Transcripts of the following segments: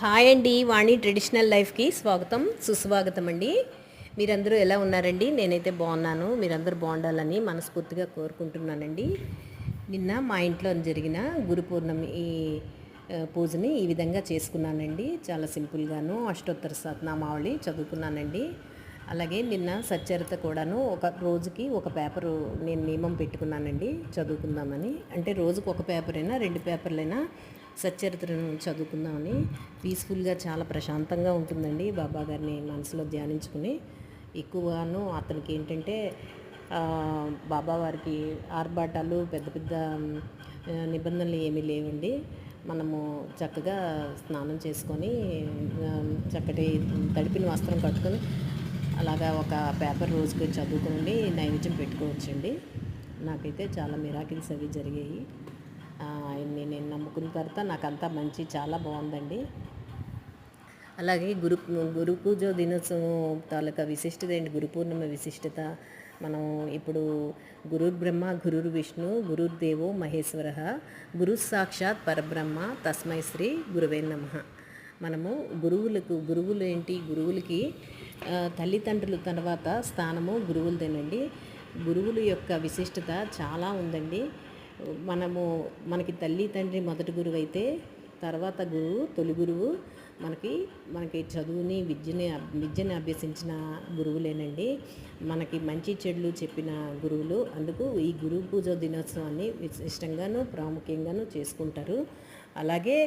Hi అండి వాణి traditional లైఫ్కి స్వాగతం సుస్వాగతం అండి. మీరందరూ ఎలా ఉన్నారండి? నేనైతే బాగున్నాను. మీరందరూ బాగుండాలని మనస్ఫూర్తిగా కోరుకుంటున్నానండి. నిన్న మా ఇంట్లో జరిగిన గురు పూర్ణమి ఈ పూజని ఈ విధంగా చేసుకున్నానండి. చాలా సింపుల్గాను అష్టోత్తర సత్నామావళి చదువుకున్నానండి. అలాగే నిన్న సచ్చరిత కూడాను ఒక రోజుకి ఒక పేపరు నేను నియమం పెట్టుకున్నానండి చదువుకుందామని. అంటే రోజుకు ఒక పేపర్ అయినా రెండు పేపర్లైనా సచ్చరిత్రను చదువుకుందామని పీస్ఫుల్గా చాలా ప్రశాంతంగా ఉంటుందండి. బాబా గారిని మనసులో ధ్యానించుకుని ఎక్కువగాను అతనికి ఏంటంటే బాబావారికి బాబా వారికి ఆర్భాటాలు పెద్ద పెద్ద నిబంధనలు ఏమీ లేవండి. మనము చక్కగా స్నానం చేసుకొని చక్కటి తడిపిన వస్త్రం కట్టుకొని అలాగా ఒక పేపర్ రోజుకి చదువుకుని నైవేద్యం పెట్టుకోవచ్చండి. నాకైతే చాలా మిరాకిల్స్ అవి జరిగాయి. ఆయన్ని నేను నమ్ముకున్న తర్వాత నాకంతా మంచి చాలా బాగుందండి. అలాగే గురు గురు పూజ దినోత్సవం తాలూకా విశిష్టత ఏంటి? గురు పూర్ణిమ విశిష్టత. మనం ఇప్పుడు గురుర్ బ్రహ్మ గురుర్ విష్ణు గురుర్దేవో మహేశ్వర గురు సాక్షాత్ పరబ్రహ్మ తస్మై శ్రీ గురువే నమ. మనము గురువులకు గురువులు ఏంటి? గురువులకి తల్లిదండ్రుల తర్వాత స్థానము గురువులదేనండి. గురువుల యొక్క విశిష్టత చాలా ఉందండి. మనము మనకి తల్లి తండ్రి మొదటి గురువు అయితే తర్వాత గురువు తొలి గురువు మనకి మనకి చదువుని విద్యని విద్యని అభ్యసించిన గురువులేనండి. మనకి మంచి చెడులు చెప్పిన గురువులు అందుకు ఈ గురువు పూజ దినోత్సవాన్ని విశిష్టంగాను ప్రాముఖ్యంగాను చేసుకుంటారు. అలాగే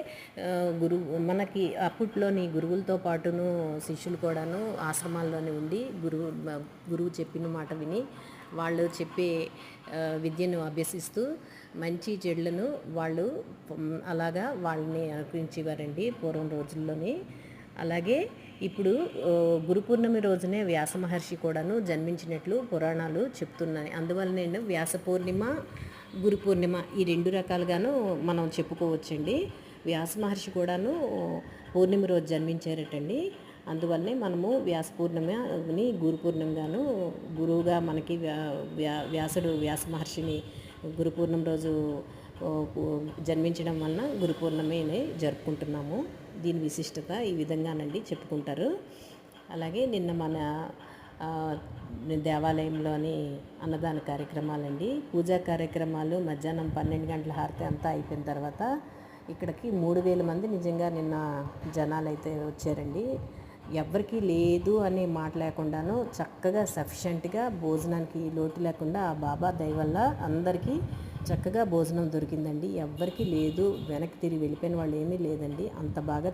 గురువు మనకి అప్పట్లోని గురువులతో పాటును శిష్యులు కూడాను ఆశ్రమాల్లోనే ఉండి గురువు గురువు చెప్పిన మాట విని వాళ్ళు చెప్పే విద్యను అభ్యసిస్తూ మంచి చెడులను వాళ్ళు అలాగా వాళ్ళని అనుకరించేవారండి పూర్వం రోజుల్లోని. అలాగే ఇప్పుడు గురు పూర్ణమి రోజునే వ్యాస మహర్షి కూడాను జన్మించినట్లు పురాణాలు చెప్తున్నాయి. అందువలన వ్యాస పూర్ణిమ గురు పూర్ణిమ ఈ రెండు రకాలుగాను మనం చెప్పుకోవచ్చండి. వ్యాస మహర్షి కూడాను పూర్ణిమ రోజు జన్మించారటండి. అందువల్లనే మనము వ్యాస పూర్ణిమని గురు పూర్ణిమగాను గురువుగా మనకి వ్యా- వ్యా- వ్యాసుడు వ్యాస మహర్షిని గురు పూర్ణిమ రోజు జన్మించడం వలన గురు జరుపుకుంటున్నాము. దీని విశిష్టత ఈ విధంగానండి చెప్పుకుంటారు. అలాగే నిన్న మన దేవాలయంలోని అన్నదాన కార్యక్రమాలండి. పూజా కార్యక్రమాలు మధ్యాహ్నం పన్నెండు గంటల హారతి అంతా అయిపోయిన తర్వాత ఇక్కడికి మూడు వేల మంది నిజంగా నిన్న జనాలు అయితే వచ్చారండి. ఎవరికి లేదు అనే మాట లేకుండాను చక్కగా సఫిషియెంట్గా భోజనానికి లోటు లేకుండా ఆ బాబా దయ వల్ల అందరికీ చక్కగా భోజనం దొరికిందండి. ఎవ్వరికీ లేదు వెనక్కి తిరిగి వెళ్ళిపోయిన వాళ్ళు ఏమీ లేదండి. అంత బాగా